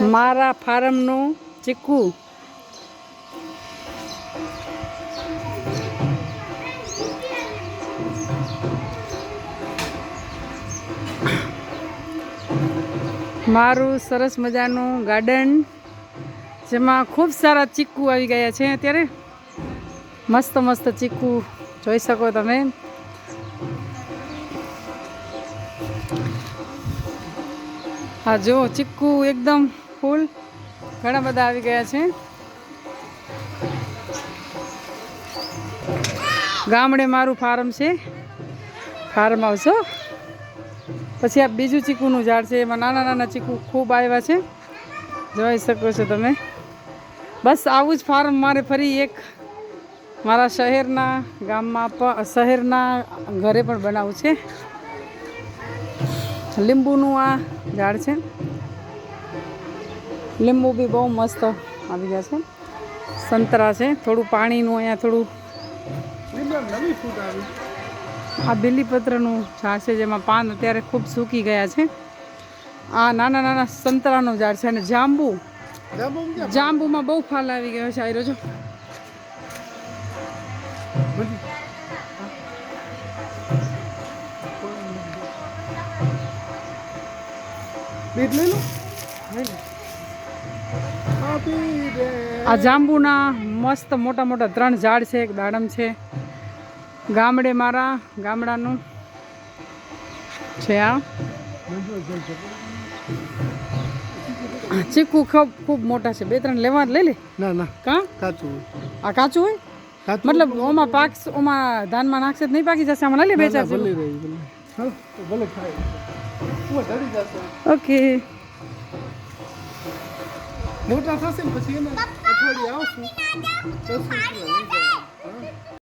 મારા ફાર્મનું ચીકુ. મારું સરસ મજાનું ગાર્ડન જેમાં ખૂબ સારા ચીકુ આવી ગયા છે અત્યારે. મસ્ત મસ્ત ચીકુ જોઈ શકો તમે. હા, જો ચીકુ એકદમ ફૂલ ઘણા બધા આવી ગયા છે. ગામડે મારું ફાર્મ છે. ફાર્મ આવશો પછી આ બીજું ચીકુનું ઝાડ છે. એમાં નાના નાના ચીકુ ખૂબ આવ્યા છે. જોઈ શકો છો તમે. બસ આવું જ ફાર્મ મારે ફરી એક મારા શહેરના ગામમાં પણ શહેરના ઘરે પણ બનાવવું છે. લીંબુનું આ ઝાડ છે. લીંબુ બી બહુ મસ્ત આવી ગયા છે. સંતરા છે, થોડું પાણીનું અહીંયા થોડું આ બીલીપત્રનું ઝાડ છે જેમાં પાન અત્યારે ખૂબ સૂકી ગયા છે. આ નાના નાના સંતરાનું ઝાડ છે અને જાંબુ. જાંબુ જાંબુમાં બહુ ફાલ આવી ગયો છે, આયરો જો. બીટ લઈ લો. આ જાંબુના મસ્ત મોટા મોટા ત્રણ ઝાડ છે એક દાડમ છે. ગામડે મારા ગામડાનું છે આ. ચીકુ ખૂબ ખૂબ મોટા છે. બે ત્રણ લેવા લઈ લે. ના ના. કા? કાચું આ કાચું હોય? મતલબ ઓમાં પાક ઓમાં ધાનમાં નાખશે તો નહીં પાકી જશે? આમાં લઈ લે બે ચાર ભલે ભલે. ઓકે મોટા થશે ને પછી એને અઠવાડિયે આવશું.